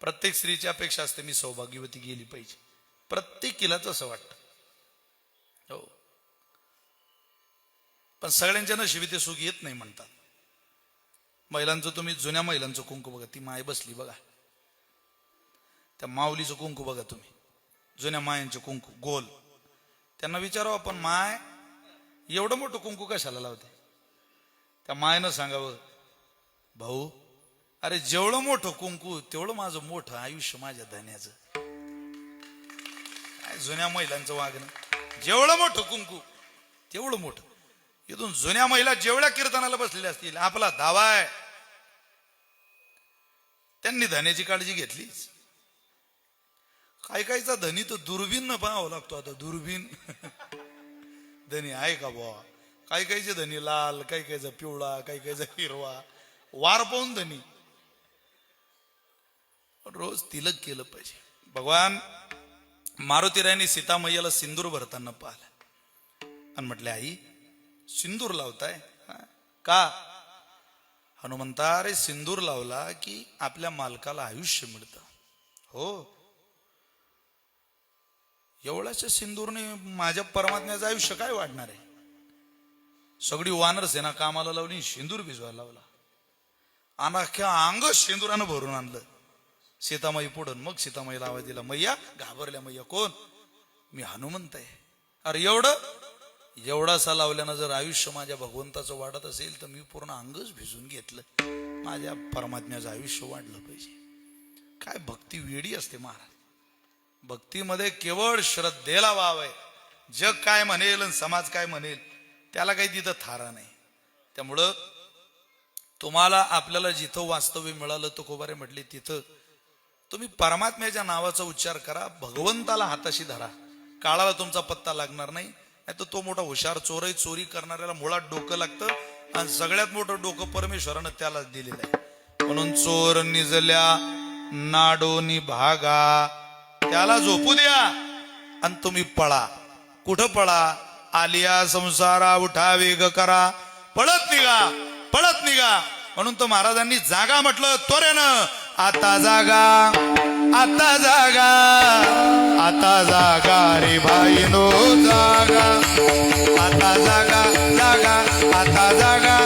प्रत्येक स्त्रीची अपेक्षा असते मी सौभाग्यवती गेली पाहिजे. प्रत्येकीलाच असं वाटतं. हो. पण सगळ्यांच्या नशिबी ते सुख येत नाही म्हणतात. महिलांचं तुम्ही जुन्या महिलांचं कुंकू बघा ती माय बसली बघा. त्या माऊलीचं कुंकू बघा तुम्ही. जुन्या मायांचे कुंकू गोल. त्यांना विचारावं आपण माय एवढं मोठं कुंकू कशाला लावते? त्या मायनं सांगावं भाऊ अरे जेवढं मोठं कुंकू तेवढं माझं मोठं आयुष्य माझ्या धन्याचं. काय जुन्या महिलांचं वागणं? जेवढं मोठं कुंकू तेवढं मोठं. इथून जुन्या महिला जेवढ्या कीर्तनाला बसलेल्या असतील आपला दावा आहे. त्यांनी धन्याची काळजी घेतलीच. काही काहीचा धनी तर दुर्बीन पाहावं लागतो आता दुर्बीन. धनी आहे का बुवा? काही काहीचे धनी लाल काही काहीचा पिवळा काही काहीचा हिरवा. वार पाहून धनी. रोज तिलक केलं पाहिजे. भगवान मारुतीरायने सीतामय्याला सिंदूर भरताना पाहिलं. आणि म्हटले आई सिंदूर लावताय? का? हनुमंता अरे सिंदूर लावला की आपल्या मालकाला आयुष्य मिळतं. हो. एवढ्याच्या सिंदूरने माझ्या परमात्म्याचं आयुष्य काय वाढणार आहे? सगळी वानर सेना कामाला लावली सिंदूर भिजवायला लावला. आणि अख्ख्या अंग सिंदुरानं भरून आणलं. सीतामाई पुढं मग सीतामाईला आवाज दिला मैया घाबरल्या मैया कोण? मी हनुमंत आहे. अरे एवढं? एवढासा लावल्यानं जर आयुष्य माझ्या भगवंताचं वाढत असेल तर मी पूर्ण अंगच भिजून घेतलं. माझ्या परमात्म्याचं आयुष्य वाढलं पाहिजे. काय भक्ती वेडी असते महाराज. भक्तीमध्ये केवळ श्रद्धेला वाव आहे. जग काय म्हणेल आणि समाज काय म्हणेल त्याला काही तिथं थारा नाही. त्यामुळं तुम्हाला आपल्याला जिथं वास्तव्य मिळालं तो कोबारे म्हटले तिथं तुम्ही परमात्म्याच्या नावाचा उच्चार करा भगवंताला हाताशी धरा. काळाला तुमचा पत्ता लागणार नाही नाही तर तो मोठा हुशार चोरही चोरी करणाऱ्याला मुळात डोकं लागतं आणि सगळ्यात मोठं डोकं परमेश्वरानं त्याला दिलेलं आहे. म्हणून चोर निजल्या नाडोनी भागा त्याला झोपू द्या आणि तुम्ही पळा. कुठं पळा? आलिया संसारा उठा वेग करा. पळत निघा पळत निघा. म्हणून तो महाराजांनी जागा म्हटलं त्वरेनं आता जागा आता जागा आता जागा रे भाई नो जागा. आता जागा जागा आता जागा. जागा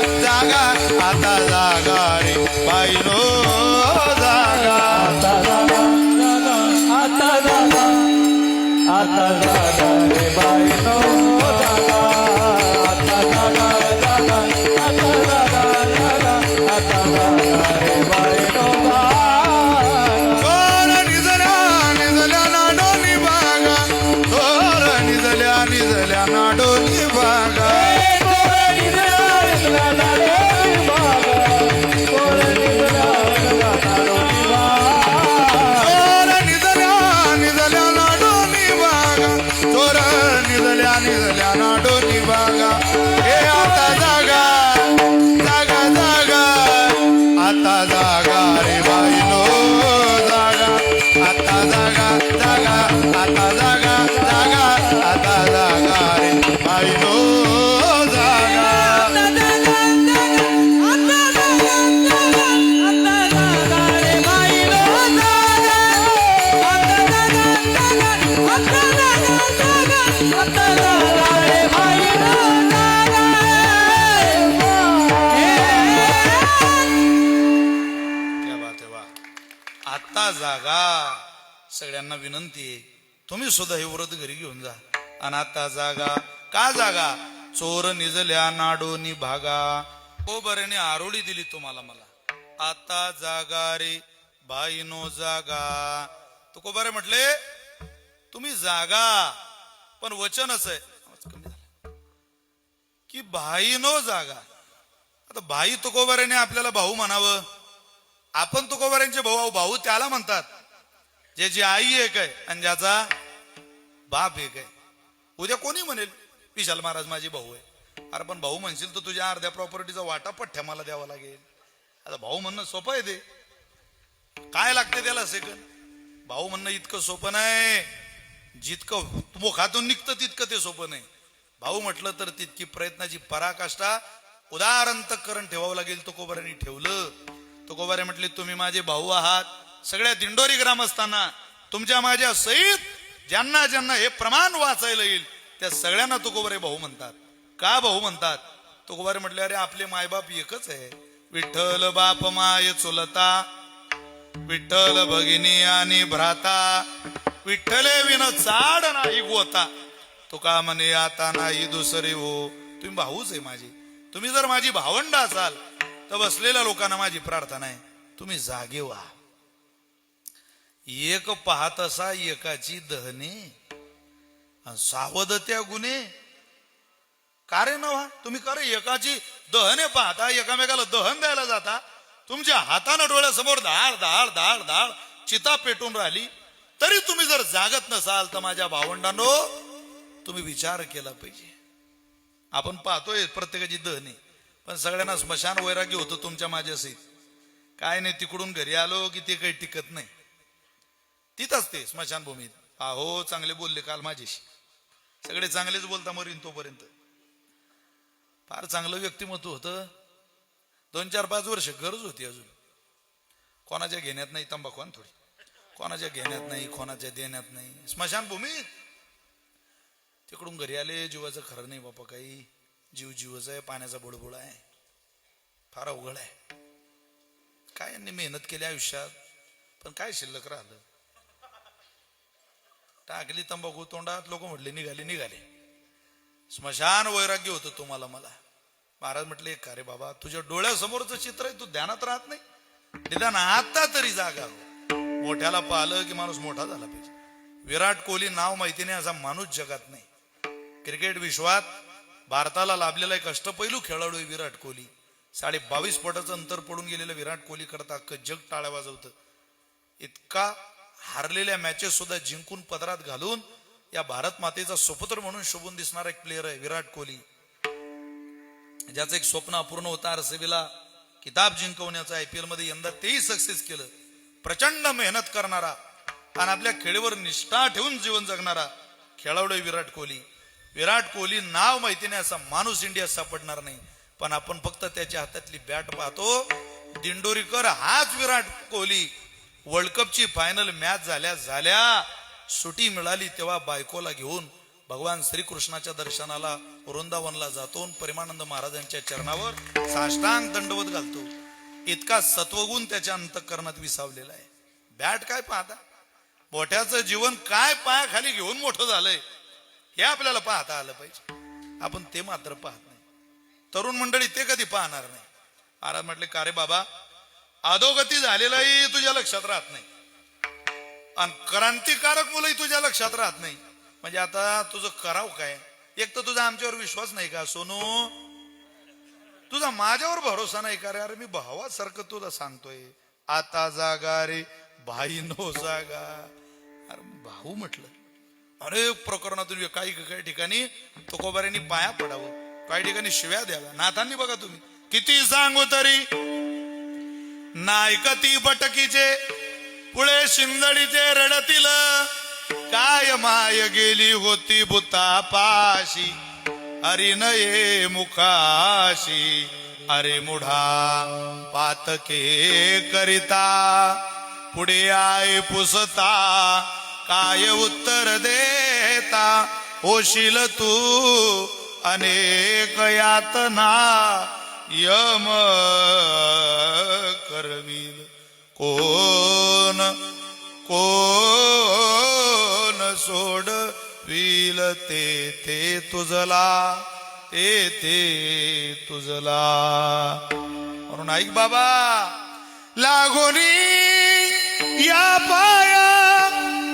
आता जागा. सगळ्यांना विनंती आहे. तुम्ही सुद्धा हे व्रत घरी घेऊन जा. आणि आता जागा. का जागा? चोर निजल्या नाडोनी भागा. हो ओ आरोळी दिली तुम्हाला मला. आता जागा रे बाईनो जागा. तो कोबरे म्हटले? तुम्ही जागा. पण वचनच आहे. की भाई नो जागा. आता भाई तुकोबाऱ्याने आपल्याला भाऊ म्हणावं. आपण तुकोबाऱ्यांचे भाऊ भाऊ त्याला म्हणतात ज्याची आई एक आहे आणि ज्याचा बाप एक आहे. उद्या कोणी म्हणेल विशाल महाराज माझे भाऊ आहे. अरे पण भाऊ म्हणशील तर तुझ्या अर्ध्या प्रॉपर्टीचा वाटा पठ्ठ्या मला द्यावा लागेल. आता भाऊ म्हणणं सोपं आहे ते. काय लागते त्याला सेकंड भाऊ म्हणणं इतकं सोपं नाही. जितकं मुखातून निघतं तितकं ते सोपं नाही. भाऊ म्हटलं तर तितकी प्रयत्नाची पराकाष्ठा उदाहरण करण ठेवावं लागेल तुकोबाऱ्यांनी ठेवलं. तुकोबारे म्हटले तुम्ही माझे भाऊ आहात. सगळ्या दिंडोरी ग्रामस्थांना तुमच्या माझ्या सहित ज्यांना ज्यांना हे प्रमाण वाचायला येईल त्या सगळ्यांना तुकोबारे भाऊ म्हणतात. का भाऊ म्हणतात? तुकोबारे म्हटले अरे आपले मायबाप एकच आहे. विठ्ठल बाप माय चुलता विठ्ठल भगिनी आणि भ्राता विठ्ठले विन चाड नाही गोता तुका म्हणे आता नाही दुसरे हो. तुम्ही भाऊच आहे माझी. तुम्ही जर माझी भावंड असाल तर बसलेल्या लोकांना माझी प्रार्थना आहे तुम्ही जागे व्हा. एक पाहत असा एकाची दहने सावधत्या गुन्हे. का रे नव्हा तुम्ही का एकाची दहने पाहता एकामेकाला दहन द्यायला जाता तुमच्या हातानं डोळ्यासमोर धाड धाड धाड धाड चिता पेटून राहिली. तरी तुम्ही जर जागत नसाल तर माझ्या भावंडांनो तुम्ही विचार केला पाहिजे. आपण पाहतोय प्रत्येकाची दहने. पण सगळ्यांना स्मशान वैराग्य होतं तुमच्या माझ्यासहित काय नाही तिकडून घरी आलो की ते काही टिकत नाही. तिथंच ते स्मशानभूमीत. आहो चांगले बोलले काल माझ्याशी. सगळे चांगलेच बोलता मरीन तोपर्यंत. फार चांगलं व्यक्तिमत्व होतं. दोन चार पाच वर्ष गरज होती अजून. कोणाच्या घेण्यात नाही तंबाखू थोडी. कोणाच्या घेण्यात नाही कोणाच्या देण्यात नाही. स्मशानभूमीत. तिकडून घरी आले जीवाचं खरं नाही बापा काही. जीव जीवच आहे पाण्याचा बुडबुड आहे. फार अवघड आहे. काय यांनी मेहनत केली आयुष्यात? पण काय शिल्लक राहिलं? टाकली तंबाखू तोंडात लोक म्हटले निघाले निघाले. स्मशान वैराग्य होतं तुम्हाला मला. महाराज म्हटले का रे बाबा तुझ्या डोळ्यासमोरचं चित्र आहे तू ध्यानात राहत नाही. निदान आता तरी जागा हो. मोठ्याला पाहिलं की माणूस मोठा झाला पाहिजे. विराट कोहली नाव माहिती नाही असा माणूस जगात नाही. क्रिकेट विश्वात भारताला लाभलेला एक अष्टपैलू खेळाडू आहे विराट कोहली. साडे बावीस पटाचं अंतर पडून गेलेलं विराट कोहली करता अख्खं जग टाळ्या वाजवतं इतका हारलेल्या मॅचेस सुद्धा जिंकून पदरात घालून या भारत मातेचा सुपुत्र म्हणून शोभून दिसणारा एक प्लेअर आहे विराट कोहली. ज्याचं एक स्वप्न अपूर्ण होता आरसीबीला किताब जिंकवण्याचं आयपीएलमध्ये यंदा तेही सक्सेस केलं. प्रचंड मेहनत करणारा आणि आपल्या खेळीवर निष्ठा ठेवून जीवन जगणारा खेळाडू आहे विराट कोहली. विराट कोहली नाव माहिती नाही असा माणूस इंडिया सापडणार नाही. पण आपण फक्त त्याच्या हातातली बॅट पाहतो. दिंडोरीकर हाच विराट कोहली. वर्ल्ड कपची फायनल मॅच झाल्या झाल्या. सुटी मिळाली तेव्हा बायकोला घेऊन. भगवान श्रीकृष्णाच्या दर्शनाला वृंदावनला जातो प्रेमानंद महाराजांच्या चरणावर साष्टांग दंडवत घालतो. इतका सत्वगुण त्याच्या अंतकरणात विसावलेला आहे. बॅट काय पाहता? मोठ्याचं जीवन काय पायाखाली घेऊन मोठं झालंय? हे आपल्याला पाहता आलं पाहिजे. आपण ते मात्र पाहत नाही. तरुण मंडळी ते कधी पाहणार नाही. महाराज म्हटले का रे बाबा? अधोगती झालेलाही तुझ्या लक्षात राहत नाही. आणि क्रांतिकारक मुलंही तुझ्या लक्षात राहत नाही. म्हणजे आता तुझं कराव काय? एक तर तुझा आमच्यावर विश्वास नाही का सोनू? तुझा माझ्यावर भरोसा नाही का रे? अरे मी भावासारखं तुला सांगतोय. आता जागा रे भाई नो जागा. अरे भाऊ म्हटलं. अनेक प्रकरणातून काही काही ठिकाणी तुकोबाऱ्यांनी पाया पडावं. काही ठिकाणी शिव्या द्याव्या. नाथांनी बघा तुम्ही. किती सांगू तरी? नायकती बटकीचे पुळे शिंदडीचे रडतील. काय माय गेली होती भूतापाशी अरे नये मुखाशी. अरे मुढा पातके करिता. पुढे आय पुसता. काय उत्तर देता? होशील तू अनेक यातना. यम करवील. कोण कोण सोड विल ते ते तुझला ते ते तुझला. म्हणून ऐक बाबा लागोनी या पाय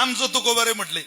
आमचं तुकोबारे म्हटले.